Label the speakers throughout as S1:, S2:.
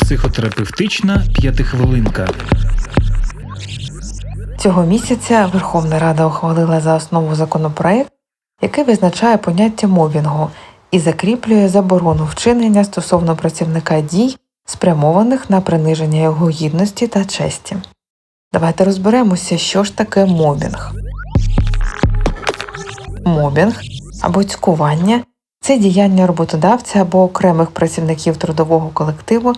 S1: Психотерапевтична п'ятихвилинка.
S2: Цього місяця Верховна Рада ухвалила за основу законопроект, який визначає поняття мобінгу і закріплює заборону вчинення стосовно працівника дій, спрямованих на приниження його гідності та честі. Давайте розберемося, що ж таке мобінг. Мобінг або цькування це діяння роботодавця або окремих працівників трудового колективу,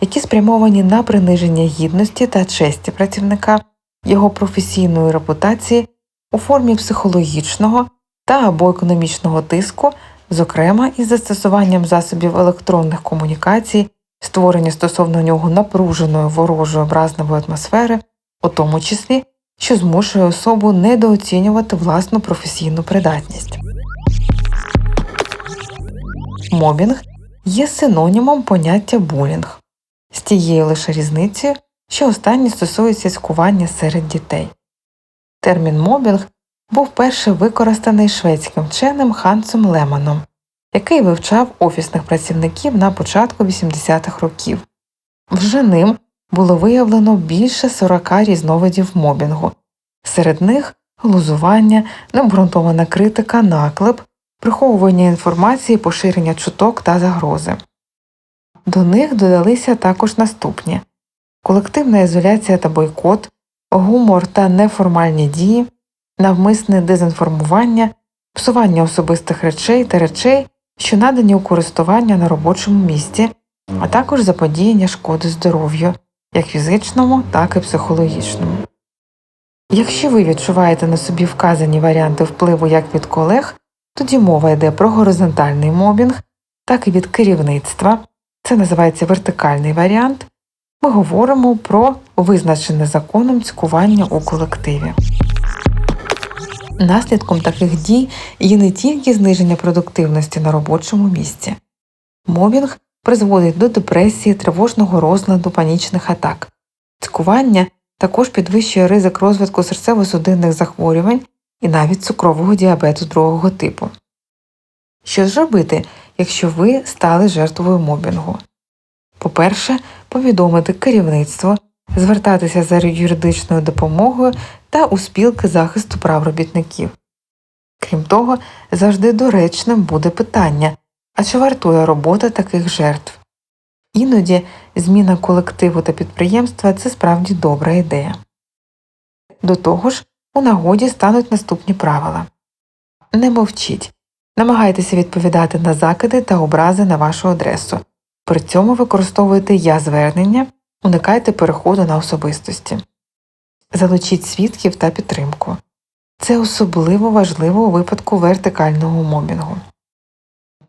S2: які спрямовані на приниження гідності та честі працівника, його професійної репутації у формі психологічного та або економічного тиску, зокрема із застосуванням засобів електронних комунікацій, створення стосовно нього напруженої ворожої образливої атмосфери, у тому числі, що змушує особу недооцінювати власну професійну придатність. Мобінг є синонімом поняття булінг з тією лише різницею, що останнє стосується цькування серед дітей. Термін мобінг був перше використаний шведським вченим Хансом Леманом, який вивчав офісних працівників на початку 80-х років. Вже ним було виявлено більше 40 різновидів мобінгу, серед них глузування, необґрунтована критика, наклеп, приховування інформації, поширення чуток та загрози. До них додалися також наступні колективна ізоляція та бойкот, гумор та неформальні дії, навмисне дезінформування, псування особистих речей та речей, що надані у користування на робочому місці, а також заподіяння шкоди здоров'ю, як фізичному, так і психологічному. Якщо ви відчуваєте на собі вказані варіанти впливу як від колег, тоді мова йде про горизонтальний мобінг, так і від керівництва, це називається вертикальний варіант, ми говоримо про визначене законом цькування у колективі. Наслідком таких дій є не тільки зниження продуктивності на робочому місці. Мобінг призводить до депресії, тривожного розладу, панічних атак. Цькування також підвищує ризик розвитку серцево-судинних захворювань і навіть цукрового діабету другого типу. Що ж робити, якщо ви стали жертвою мобінгу? По-перше, повідомити керівництво, звертатися за юридичною допомогою та у спілки захисту прав робітників. Крім того, завжди доречним буде питання а чи вартує робота таких жертв? Іноді зміна колективу та підприємства це справді добра ідея. До того ж, у нагоді стануть наступні правила не мовчіть, намагайтеся відповідати на закиди та образи на вашу адресу, при цьому використовуйте я звернення, уникайте переходу на особистості, залучіть свідків та підтримку. Це особливо важливо у випадку вертикального мобінгу.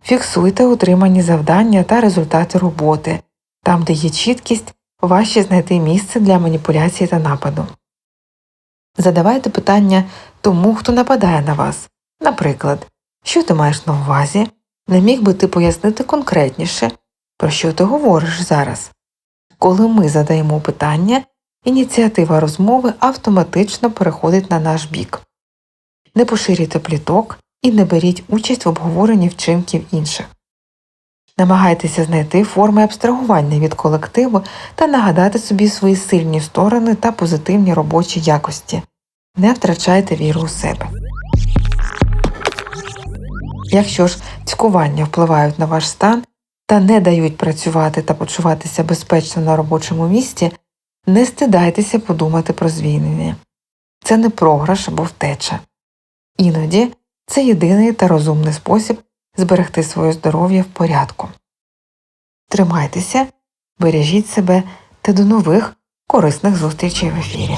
S2: Фіксуйте отримані завдання та результати роботи, там, де є чіткість, важче знайти місце для маніпуляції та нападу. Задавайте питання тому, хто нападає на вас. Наприклад, що ти маєш на увазі, не міг би ти пояснити конкретніше, про що ти говориш зараз. Коли ми задаємо питання, ініціатива розмови автоматично переходить на наш бік. Не поширюйте пліток і не беріть участь в обговоренні вчинків інших. Намагайтеся знайти форми абстрагування від колективу та нагадати собі свої сильні сторони та позитивні робочі якості. Не втрачайте віру у себе. Якщо ж цькування впливають на ваш стан та не дають працювати та почуватися безпечно на робочому місці, не стидайтеся подумати про звільнення. Це не програш або втеча. Іноді це єдиний та розумний спосіб зберегти своє здоров'я в порядку. Тримайтеся, бережіть себе та до нових корисних зустрічей в ефірі.